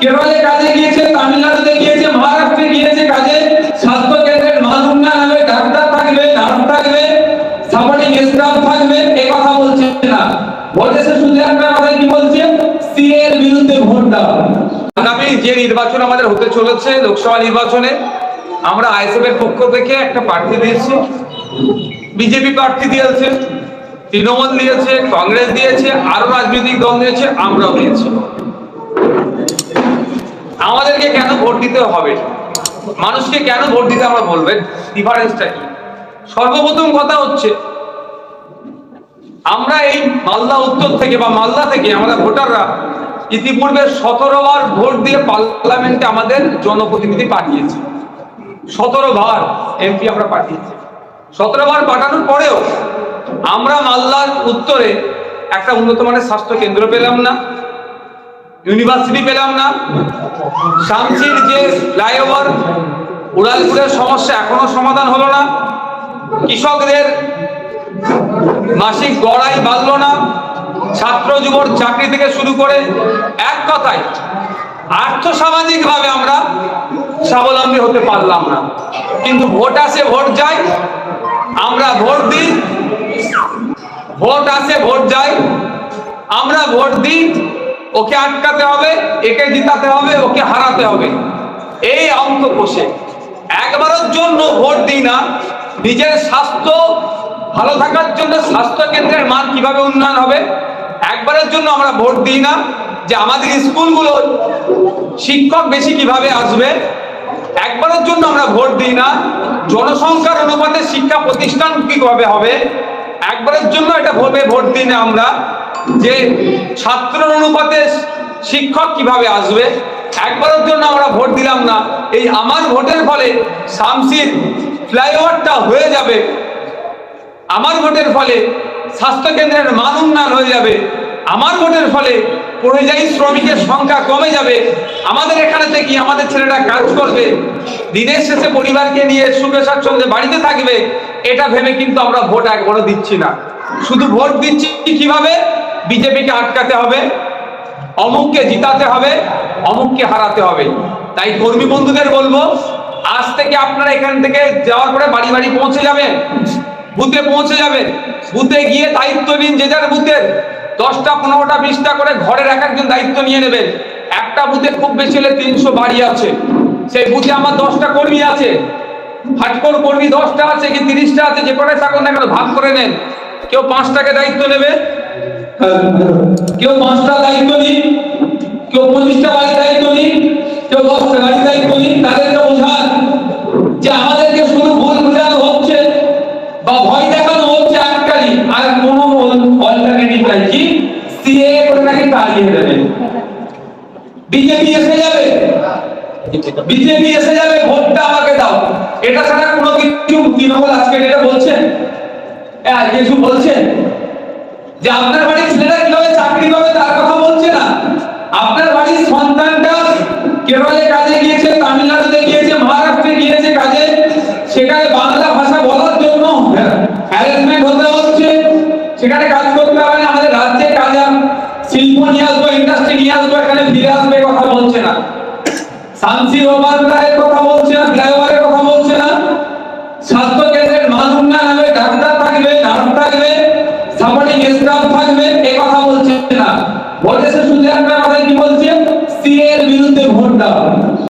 কেরলে কাজে গিয়েছে, তামিলনাড়ুতে গিয়েছে, মহারাষ্ট্রে গিয়েছে কাজে। স্বাস্থ্য কেন্দ্রের মাহুন্না নামে ডাক্তার থাকবে, নার্স থাকবে সাপোর্টিং স্টাফ থাকবে, এ কথা বলছে না। বলেছে শুধু একটা কথা কি বলছে? সি এর বিরুদ্ধে ভোট আগামী যে নির্বাচন আমাদের হতে চলেছে, লোকসভা নির্বাচনে, আমরা আইএসএফ এর পক্ষ থেকে একটা প্রার্থী দিয়েছি। বিজেপি প্রার্থী দিয়েছে, তৃণমূল দিয়েছে, কংগ্রেস দিয়েছে, আরও রাজনৈতিক দল দিয়েছে, আমরাও দিয়েছি। আমাদেরকে কেন ভোট দিতে হবে? মানুষকে কেন ভোট দিতে আমরা বলবেন? ডিফারেন্সটা কি? সর্বপ্রথম কথা হচ্ছে, আমরা এই মালদা উত্তর থেকে বা মালদা থেকে আমাদের ভোটাররা ইতিপূর্বে সতেরো বার ভোট দিয়ে পার্লামেন্টে আমাদের জনপ্রতিনিধি পাঠিয়েছি। সতেরো বার এমপি আমরা পাঠিয়েছি। সতেরো বার পাঠানোর পরেও আমরা মালদার উত্তরে একটা উন্নত মানের স্বাস্থ্য কেন্দ্র পেলাম না। ইউনিভার্সিটি পেলাম না। শামসির যে ফ্লাইওভার উড়ালপুরের সমস্যা এখনও সমাধান হলো না। কৃষকদের মাসিক গড়াই বাড়লো না। ছাত্র যুবর চাকরি থেকে শুরু করে এক কথায় আর্থসামাজিক ভাবে আমরা স্বাবলম্বী হতে পারলাম না। কিন্তু ভোট আসে, ভোট যায়। আমরা ভোট দিই। ভোট আসে, ভোট যায়। আমরা ভোট দিই। ওকে আটকাতে হবে, একে জিতাতে হবে, ওকে হারাতে হবে। এই অঙ্ক কষে একবারের জন্য ভোট দিই না, নিজের স্বাস্থ্য ভালো থাকার জন্য স্বাস্থ্য কেন্দ্রের মান কীভাবে উন্নয়ন হবে, একবারের জন্য আমরা ভোট দিই না যে আমাদের স্কুলগুলো শিক্ষক বেশি কীভাবে আসবে, একবারের জন্য আমরা ভোট দিই না, জনসংখ্যার অনুপাতে শিক্ষা প্রতিষ্ঠান কীভাবে হবে, একবারের জন্য এটা ভোটে ভোট দিই না আমরা। যে ছাত্র অনুপাতে শিক্ষক কীভাবে আসবে? একবারের জন্য আমরা ভোট দিলাম না। এই আমার ভোটের ফলে শামসির ফ্লাইওভারটা হয়ে যাবে। আমার ভোটের ফলে স্বাস্থ্য কেন্দ্রের মান উন্নয়ন হয়ে যাবে। আমার ভোটের ফলে পরিযায়ী শ্রমিকের সংখ্যা কমে যাবে। আমাদের এখানে থেকে আমাদের ছেলেরা কাজ করবে। দিনের শেষে পরিবারকে নিয়ে সুখে স্বাচ্ছন্দ্যে বাড়িতে থাকবে, এটা ভেবে কিন্তু আমরা ভোট একবারও দিচ্ছি না। শুধু ভোট দিচ্ছি কীভাবে? বিজেপিকে আটকাতে হবে, অমুককে জিতাতে হবে, অমুককে হারাতে হবে। তাই কর্মী বন্ধুদের বলব, আজ থেকে আপনারা এখান থেকে যাওয়ার পরে বাড়ি বাড়ি পৌঁছে যাবেন, বুথে পৌঁছে যাবেন। বুথে গিয়ে দায়িত্ব নিন যে যার বুথের দশটা, পনেরোটা, বিশটা করে ঘরের এক একজন দায়িত্ব নিয়ে নেবেন। একটা বুথে খুব বেশি হলে তিনশো বাড়ি আছে। সেই বুথে আমার দশটা কর্মী আছে। হাটকোর কর্মী দশটা আছে কি তিরিশটা আছে যে কটাই থাকুন না কেন, ভাগ করে নেন। কেউ পাঁচটাকে দায়িত্ব নেবে কেউ পাঁচটা দায়িত্ব নিন, কেউ পঁচিশটা বাড়ির দায়িত্ব নিন, কেউ দশটা গাড়ির দায়িত্ব নিন, তাদেরকে বোঝান যে আমাদেরকে শুধু ভুল বোঝানো হচ্ছে বা ভয় দেখানো হচ্ছে একটাই আর কোনো অল্টারনেটিভ নাই কি সিএ করে নাকি তাড়িয়ে দেবে বিজেপি এসে যাবে? বিজেপি এসে যাবে, ভোটটা আমাকে দাও। এটা ছাড়া কোনো কিছু তৃণমূল আজকে এটা বলছেন কিছু বলছেন যে আপনার বাড়ির ছেলেরা কীভাবে চাকরি পাবে তার কথা বলছে না। আপনার বাড়ির সন্তানটা কেরলে কাজে গিয়েছে, তামিলনাড়ুতে গিয়েছে, মহারাষ্ট্রে গিয়েছে কাজে। সেখানে বাংলা ভাষা বলার জন্য হ্যারাসমেন্ট হতে হচ্ছে। সেখানে কাজ করতে হবে না, আমাদের রাজ্যে কাজ শিল্প নিয়ে আসব ইন্ডাস্ট্রি নিয়ে আসব, এখানে ফিরে আসবে কথা বলছে না। শান্তি ওভারটার কথা বলছে না, ফ্লাইওভারের কথা বলছে না। স্বাস্থ্য কেন্দ্রের মান উন্নয়ন হবে ডাক্তার থাকবে নার্স থাকবে সাপোর্টিং স্টাফ থাকবে এ কথা এসে শুধু একটা কথা কি বলছে? সি এর বিরুদ্ধে ভোট দাও।